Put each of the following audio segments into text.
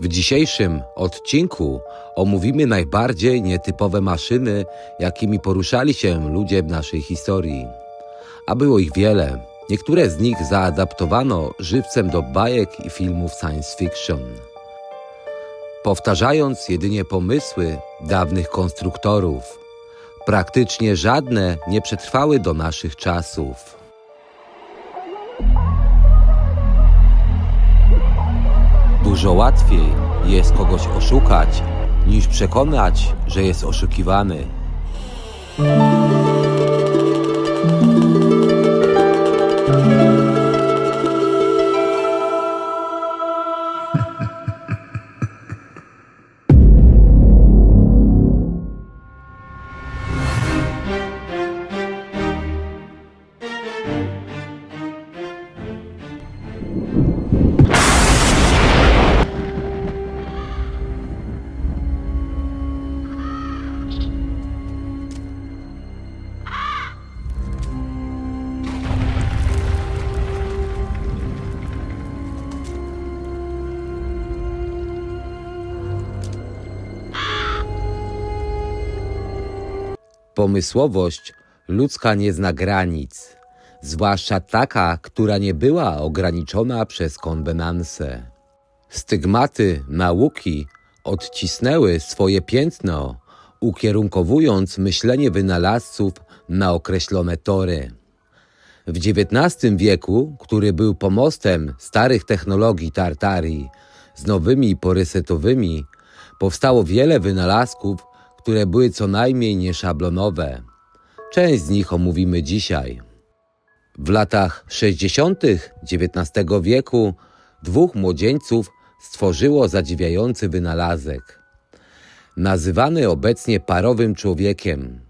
W dzisiejszym odcinku omówimy najbardziej nietypowe maszyny, jakimi poruszali się ludzie w naszej historii. A było ich wiele. Niektóre z nich zaadaptowano żywcem do bajek i filmów science fiction. Powtarzając jedynie pomysły dawnych konstruktorów, praktycznie żadne nie przetrwały do naszych czasów. Dużo łatwiej jest kogoś oszukać, niż przekonać, że jest oszukiwany. Pomysłowość ludzka nie zna granic, zwłaszcza taka, która nie była ograniczona przez konwenanse. Stygmaty nauki odcisnęły swoje piętno, ukierunkowując myślenie wynalazców na określone tory. W XIX wieku, który był pomostem starych technologii Tartarii z nowymi porysetowymi, powstało wiele wynalazków, które były co najmniej nieszablonowe. Część z nich omówimy dzisiaj. W latach 60. XIX wieku dwóch młodzieńców stworzyło zadziwiający wynalazek. Nazywany obecnie parowym człowiekiem,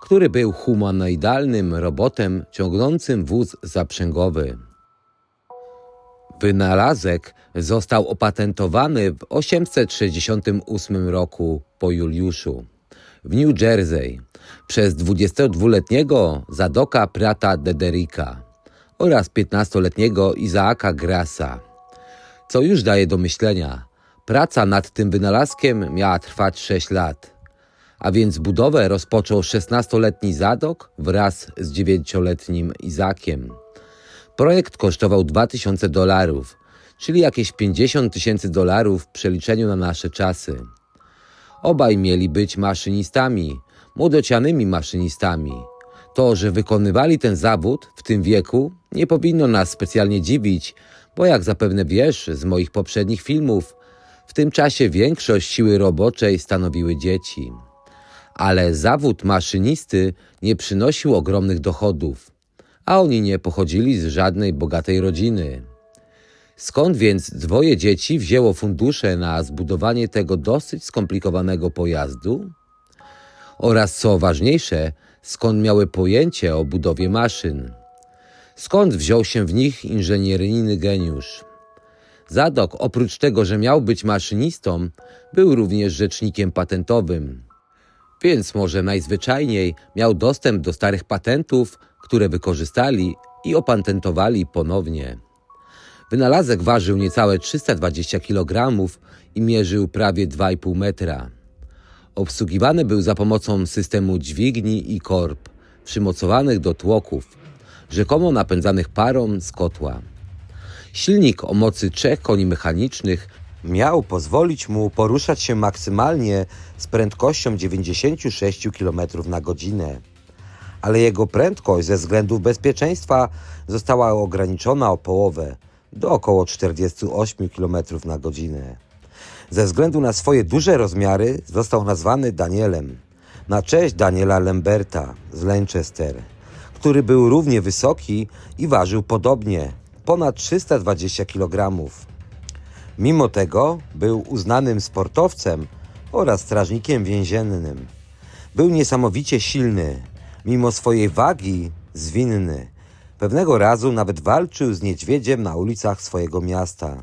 który był humanoidalnym robotem ciągnącym wóz zaprzęgowy. Wynalazek został opatentowany w 868 roku po Juliuszu w New Jersey przez 22-letniego Zadoka Prata Dederika oraz 15-letniego Izaaka Grasa. Co już daje do myślenia, praca nad tym wynalazkiem miała trwać 6 lat, a więc budowę rozpoczął 16-letni Zadok wraz z 9-letnim Izakiem. Projekt kosztował 2000 dolarów, czyli jakieś 50 tysięcy dolarów w przeliczeniu na nasze czasy. Obaj mieli być maszynistami, młodocianymi maszynistami. To, że wykonywali ten zawód w tym wieku, nie powinno nas specjalnie dziwić, bo jak zapewne wiesz z moich poprzednich filmów, w tym czasie większość siły roboczej stanowiły dzieci. Ale zawód maszynisty nie przynosił ogromnych dochodów, a oni nie pochodzili z żadnej bogatej rodziny. Skąd więc dwoje dzieci wzięło fundusze na zbudowanie tego dosyć skomplikowanego pojazdu? Oraz co ważniejsze, skąd miały pojęcie o budowie maszyn? Skąd wziął się w nich inżynieryjny geniusz? Zadok, oprócz tego, że miał być maszynistą, był również rzecznikiem patentowym. Więc może najzwyczajniej miał dostęp do starych patentów, które wykorzystali i opatentowali ponownie. Wynalazek ważył niecałe 320 kg i mierzył prawie 2,5 metra. Obsługiwany był za pomocą systemu dźwigni i korb, przymocowanych do tłoków, rzekomo napędzanych parą z kotła. Silnik o mocy trzech koni mechanicznych miał pozwolić mu poruszać się maksymalnie z prędkością 96 km na godzinę. Ale jego prędkość ze względów bezpieczeństwa została ograniczona o połowę do około 48 km na godzinę. Ze względu na swoje duże rozmiary został nazwany Danielem, na cześć Daniela Lemberta z Lancaster, który był równie wysoki i ważył podobnie, ponad 320 kg. Mimo tego był uznanym sportowcem oraz strażnikiem więziennym. Był niesamowicie silny, mimo swojej wagi zwinny. Pewnego razu nawet walczył z niedźwiedziem na ulicach swojego miasta.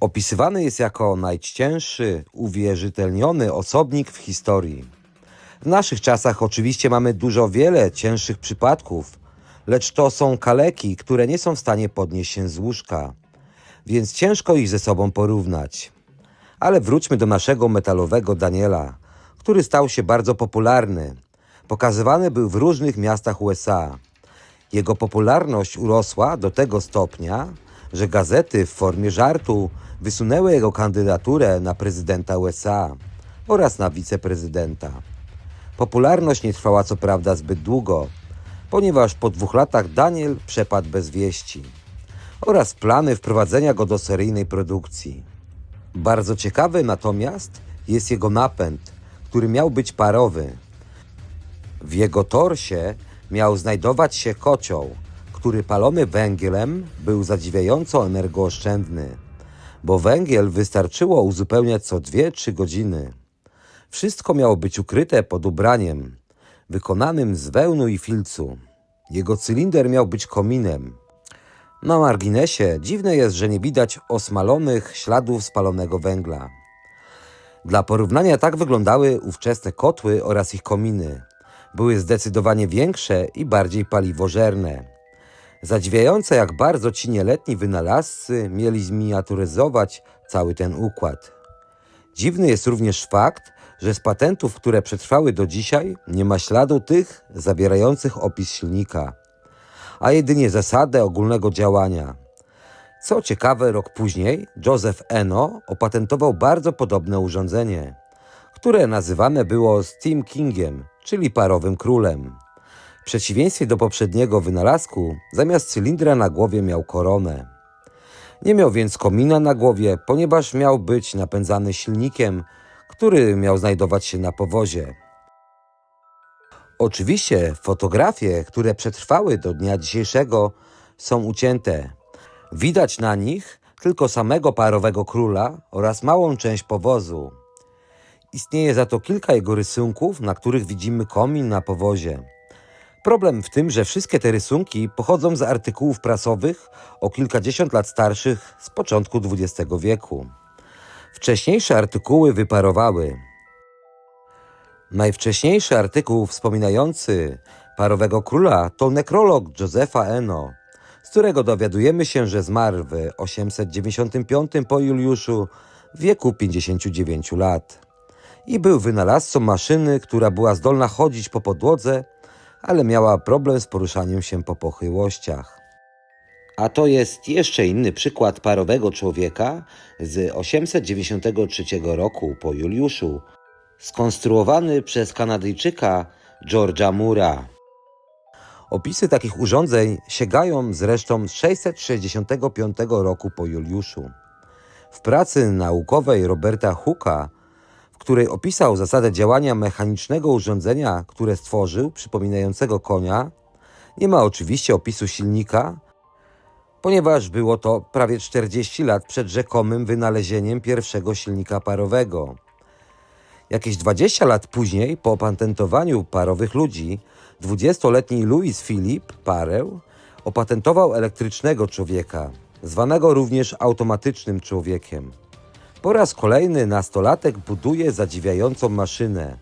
Opisywany jest jako najcięższy, uwierzytelniony osobnik w historii. W naszych czasach oczywiście mamy dużo wiele cięższych przypadków, lecz to są kaleki, które nie są w stanie podnieść się z łóżka. więc ciężko ich ze sobą porównać. Ale wróćmy do naszego metalowego Daniela, który stał się bardzo popularny. Pokazywany był w różnych miastach USA. Jego popularność urosła do tego stopnia, że gazety w formie żartu wysunęły jego kandydaturę na prezydenta USA oraz na wiceprezydenta. Popularność nie trwała co prawda zbyt długo, ponieważ po dwóch latach Daniel przepadł bez wieści oraz plany wprowadzenia go do seryjnej produkcji. Bardzo ciekawy natomiast jest jego napęd, który miał być parowy. W jego torsie miał znajdować się kocioł, który palony węglem był zadziwiająco energooszczędny, bo węgiel wystarczyło uzupełniać co 2-3 godziny. Wszystko miało być ukryte pod ubraniem, wykonanym z wełnu i filcu. Jego cylinder miał być kominem. Na marginesie dziwne jest, że nie widać osmalonych śladów spalonego węgla. Dla porównania tak wyglądały ówczesne kotły oraz ich kominy. Były zdecydowanie większe i bardziej paliwożerne. Zadziwiające, jak bardzo ci nieletni wynalazcy mieli zminiaturyzować cały ten układ. Dziwny jest również fakt, że z patentów, które przetrwały do dzisiaj, nie ma śladu tych zawierających opis silnika, a jedynie zasadę ogólnego działania. Co ciekawe, rok później Joseph Eno opatentował bardzo podobne urządzenie, które nazywane było Steam Kingiem, czyli parowym królem. W przeciwieństwie do poprzedniego wynalazku, zamiast cylindra na głowie miał koronę. Nie miał więc komina na głowie, ponieważ miał być napędzany silnikiem, który miał znajdować się na powozie. Oczywiście fotografie, które przetrwały do dnia dzisiejszego, są ucięte. Widać na nich tylko samego parowego króla oraz małą część powozu. Istnieje za to kilka jego rysunków, na których widzimy komin na powozie. Problem w tym, że wszystkie te rysunki pochodzą z artykułów prasowych o kilkadziesiąt lat starszych z początku XX wieku. Wcześniejsze artykuły wyparowały. Najwcześniejszy artykuł wspominający parowego króla to nekrolog Józefa Eno, z którego dowiadujemy się, że zmarł w 895 po Juliuszu w wieku 59 lat i był wynalazcą maszyny, która była zdolna chodzić po podłodze, ale miała problem z poruszaniem się po pochyłościach. A to jest jeszcze inny przykład parowego człowieka z 893 roku po Juliuszu, skonstruowany przez Kanadyjczyka George'a Mura. Opisy takich urządzeń sięgają zresztą z 665 roku po Juliuszu. W pracy naukowej Roberta Hooka, której opisał zasadę działania mechanicznego urządzenia, które stworzył, przypominającego konia, nie ma oczywiście opisu silnika, ponieważ było to prawie 40 lat przed rzekomym wynalezieniem pierwszego silnika parowego. Jakieś 20 lat później, po opatentowaniu parowych ludzi, 20-letni Louis Philippe Pareł opatentował elektrycznego człowieka, zwanego również automatycznym człowiekiem. Po raz kolejny nastolatek buduje zadziwiającą maszynę.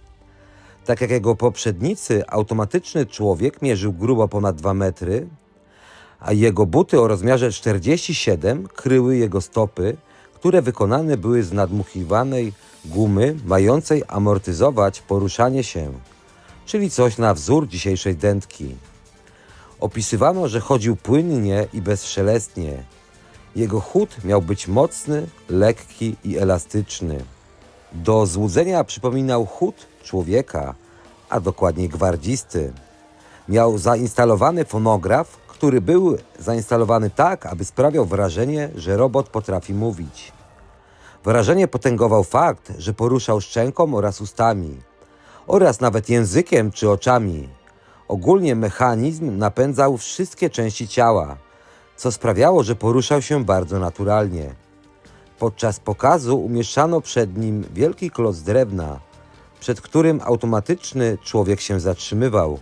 Tak jak jego poprzednicy, automatyczny człowiek mierzył grubo ponad 2 metry, a jego buty o rozmiarze 47 kryły jego stopy, które wykonane były z nadmuchiwanej gumy mającej amortyzować poruszanie się, czyli coś na wzór dzisiejszej dętki. Opisywano, że chodził płynnie i bezszelestnie. Jego chód miał być mocny, lekki i elastyczny. Do złudzenia przypominał chód człowieka, a dokładniej gwardzisty. Miał zainstalowany fonograf, który był zainstalowany tak, aby sprawiał wrażenie, że robot potrafi mówić. Wrażenie potęgował fakt, że poruszał szczęką oraz ustami, oraz nawet językiem czy oczami. Ogólnie mechanizm napędzał wszystkie części ciała, co sprawiało, że poruszał się bardzo naturalnie. Podczas pokazu umieszczano przed nim wielki kloc drewna, przed którym automatyczny człowiek się zatrzymywał,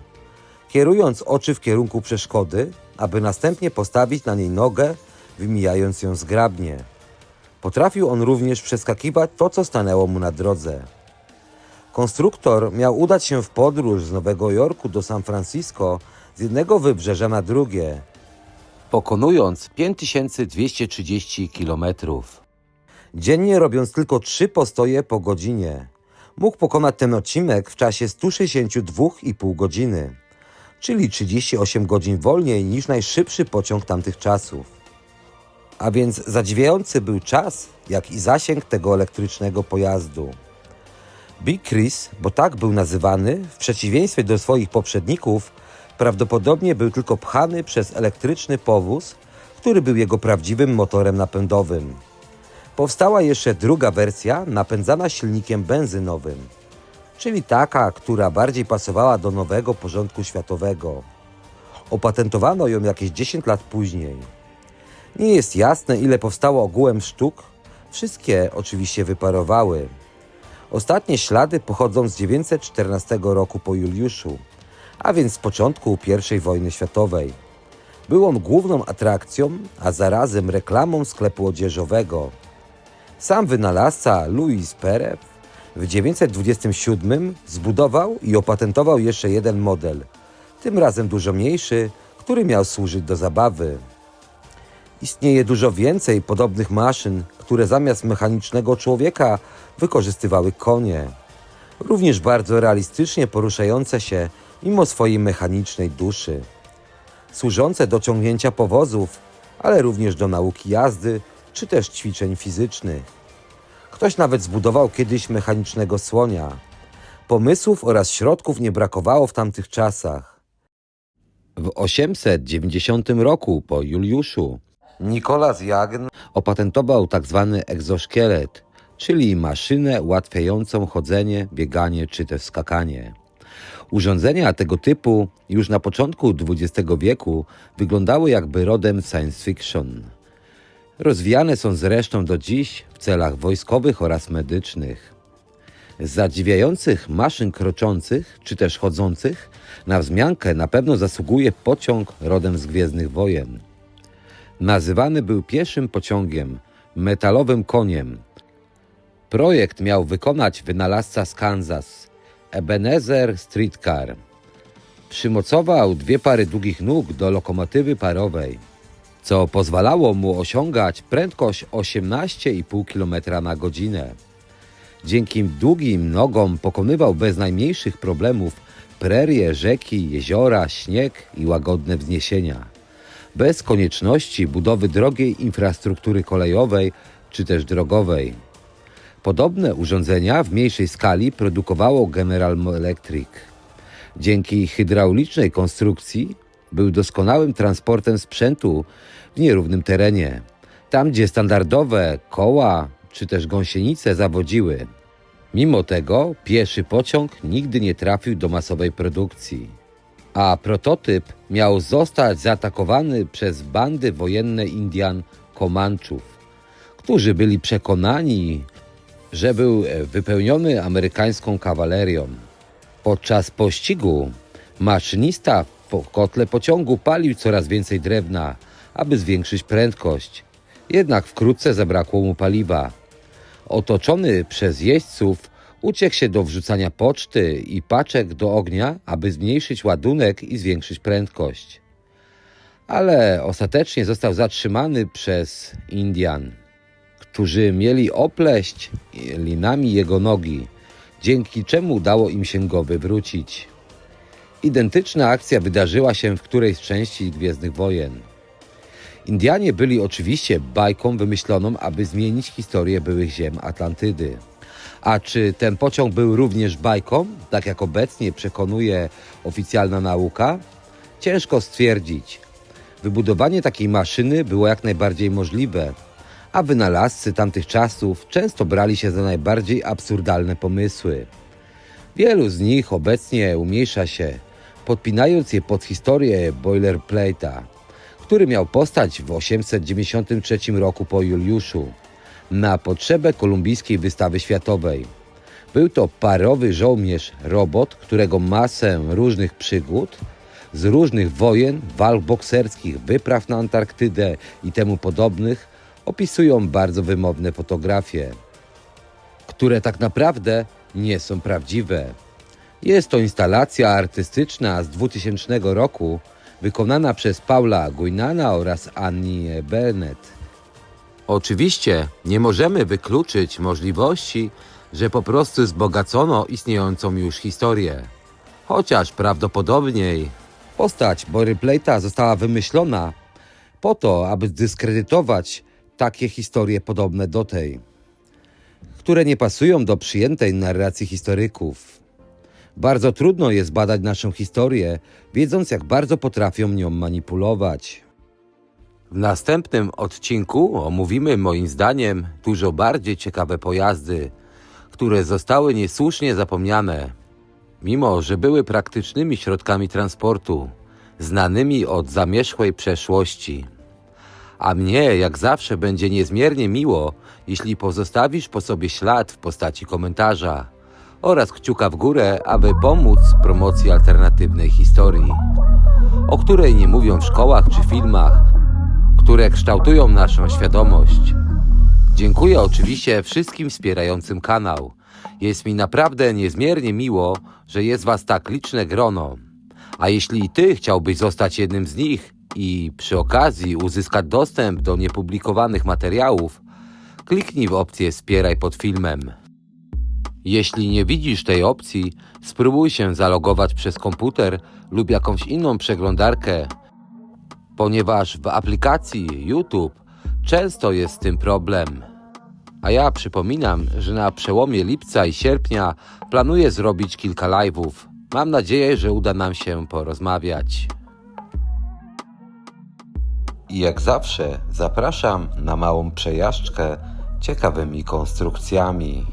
kierując oczy w kierunku przeszkody, aby następnie postawić na niej nogę, wymijając ją zgrabnie. Potrafił on również przeskakiwać to, co stanęło mu na drodze. Konstruktor miał udać się w podróż z Nowego Jorku do San Francisco z jednego wybrzeża na drugie. Pokonując 5230 km. Dziennie robiąc tylko 3 postoje po godzinie. Mógł pokonać ten odcinek w czasie 162,5 godziny, czyli 38 godzin wolniej niż najszybszy pociąg tamtych czasów. A więc zadziwiający był czas, jak i zasięg tego elektrycznego pojazdu. Big Chris, bo tak był nazywany, w przeciwieństwie do swoich poprzedników, prawdopodobnie był tylko pchany przez elektryczny powóz, który był jego prawdziwym motorem napędowym. Powstała jeszcze druga wersja napędzana silnikiem benzynowym, czyli taka, która bardziej pasowała do nowego porządku światowego. Opatentowano ją jakieś 10 lat później. Nie jest jasne, ile powstało ogółem sztuk. Wszystkie oczywiście wyparowały. Ostatnie ślady pochodzą z 914 roku po Juliuszu, a więc z początku I wojny światowej. Był on główną atrakcją, a zarazem reklamą sklepu odzieżowego. Sam wynalazca Louis Perew w 927 zbudował i opatentował jeszcze jeden model, tym razem dużo mniejszy, który miał służyć do zabawy. Istnieje dużo więcej podobnych maszyn, które zamiast mechanicznego człowieka wykorzystywały konie. Również bardzo realistycznie poruszające się mimo swojej mechanicznej duszy. Służące do ciągnięcia powozów, ale również do nauki jazdy czy też ćwiczeń fizycznych. Ktoś nawet zbudował kiedyś mechanicznego słonia. Pomysłów oraz środków nie brakowało w tamtych czasach. W 890 roku po Juliuszu Nikolas Jagn opatentował tzw. egzoszkielet, czyli maszynę ułatwiającą chodzenie, bieganie czy też skakanie. Urządzenia tego typu już na początku XX wieku wyglądały jakby rodem science fiction. Rozwijane są zresztą do dziś w celach wojskowych oraz medycznych. Z zadziwiających maszyn kroczących czy też chodzących na wzmiankę na pewno zasługuje pociąg rodem z Gwiezdnych Wojen. Nazywany był pierwszym pociągiem, metalowym koniem. Projekt miał wykonać wynalazca z Kansas, Ebenezer Streetcar. Przymocował dwie pary długich nóg do lokomotywy parowej, co pozwalało mu osiągać prędkość 18,5 km na godzinę. Dzięki długim nogom pokonywał bez najmniejszych problemów prerie, rzeki, jeziora, śnieg i łagodne wzniesienia bez konieczności budowy drogiej infrastruktury kolejowej czy też drogowej. Podobne urządzenia w mniejszej skali produkowało General Electric. Dzięki hydraulicznej konstrukcji był doskonałym transportem sprzętu w nierównym terenie, tam gdzie standardowe koła czy też gąsienice zawodziły. Mimo tego pieszy pociąg nigdy nie trafił do masowej produkcji a prototyp miał zostać zaatakowany przez bandy wojenne Indian Komanczów, którzy byli przekonani, że był wypełniony amerykańską kawalerią. Podczas pościgu maszynista w kotle pociągu palił coraz więcej drewna, aby zwiększyć prędkość. Jednak wkrótce zabrakło mu paliwa. Otoczony przez jeźdźców, Uciekł się do wrzucania poczty i paczek do ognia, aby zmniejszyć ładunek i zwiększyć prędkość. Ale ostatecznie został zatrzymany przez Indian, którzy mieli opleść linami jego nogi, dzięki czemu udało im się go wywrócić. Identyczna akcja wydarzyła się w którejś części Gwiezdnych Wojen. Indianie byli oczywiście bajką wymyśloną, aby zmienić historię byłych ziem Atlantydy. A czy ten pociąg był również bajką, tak jak obecnie przekonuje oficjalna nauka? Ciężko stwierdzić. Wybudowanie takiej maszyny było jak najbardziej możliwe, a wynalazcy tamtych czasów często brali się za najbardziej absurdalne pomysły. Wielu z nich obecnie umniejsza się, podpinając je pod historię boilerplate'a, który miał postać w 893 roku po Juliuszu na potrzebę kolumbijskiej wystawy światowej. Był to parowy żołnierz robot, którego masę różnych przygód z różnych wojen, walk bokserskich, wypraw na Antarktydę i temu podobnych opisują bardzo wymowne fotografie, które tak naprawdę nie są prawdziwe. Jest to instalacja artystyczna z 2000 roku, wykonana przez Paula Guinana oraz Annie Bennett. Oczywiście nie możemy wykluczyć możliwości, że po prostu wzbogacono istniejącą już historię. Chociaż prawdopodobniej postać Bory została wymyślona po to, aby zdyskredytować takie historie podobne do tej, które nie pasują do przyjętej narracji historyków. Bardzo trudno jest badać naszą historię, wiedząc jak bardzo potrafią nią manipulować. W następnym odcinku omówimy moim zdaniem dużo bardziej ciekawe pojazdy, które zostały niesłusznie zapomniane, mimo że były praktycznymi środkami transportu, znanymi od zamierzchłej przeszłości. A mnie, jak zawsze, będzie niezmiernie miło, jeśli pozostawisz po sobie ślad w postaci komentarza oraz kciuka w górę, aby pomóc promocji alternatywnej historii, o której nie mówią w szkołach czy filmach, które kształtują naszą świadomość. Dziękuję oczywiście wszystkim wspierającym kanał. Jest mi naprawdę niezmiernie miło, że jest Was tak liczne grono. A jeśli Ty chciałbyś zostać jednym z nich i przy okazji uzyskać dostęp do niepublikowanych materiałów, kliknij w opcję Wspieraj pod filmem. Jeśli nie widzisz tej opcji, spróbuj się zalogować przez komputer lub jakąś inną przeglądarkę, ponieważ w aplikacji YouTube często jest z tym problem. A ja przypominam, że na przełomie lipca i sierpnia planuję zrobić kilka live'ów. Mam nadzieję, że uda nam się porozmawiać. I jak zawsze zapraszam na małą przejażdżkę ciekawymi konstrukcjami.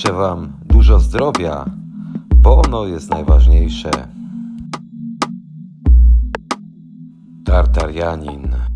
Życzę Wam dużo zdrowia, bo ono jest najważniejsze. Tartarianin.